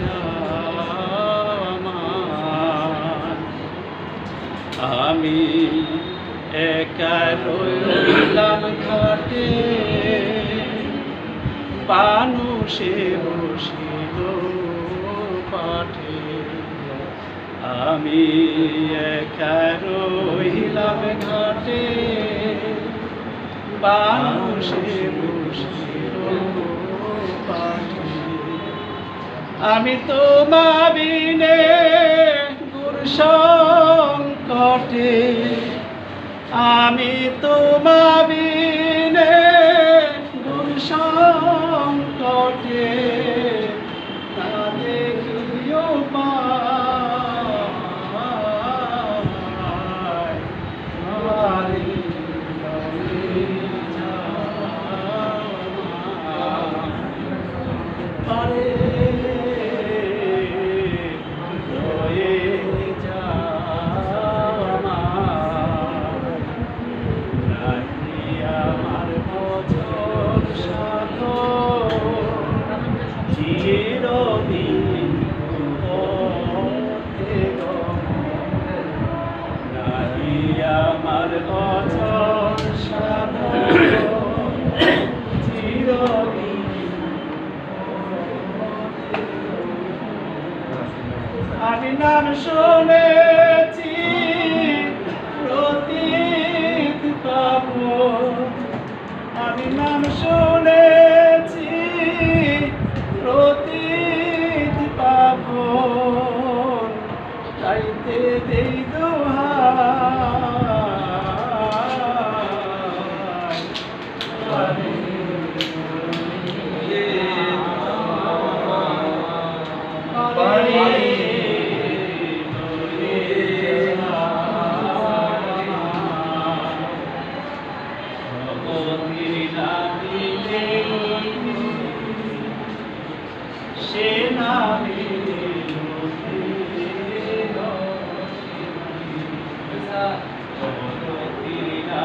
যাওয়া আমি একা রইলাম ঘাটে। মানুষে বসিল পাঠে। আমি একা রইলাম ঘাটে। মানুষে বসিল আমি তোমা বিনে গুর সংকটে আমি তোমা বিনে গুর সংকটে না দেখিও শুনেছি প্রতীক পাব। আমি নাম শুনেছি প্রতীক পাব। চাইতে দেই দোহাই। পারে ওকিলা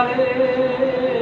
পারে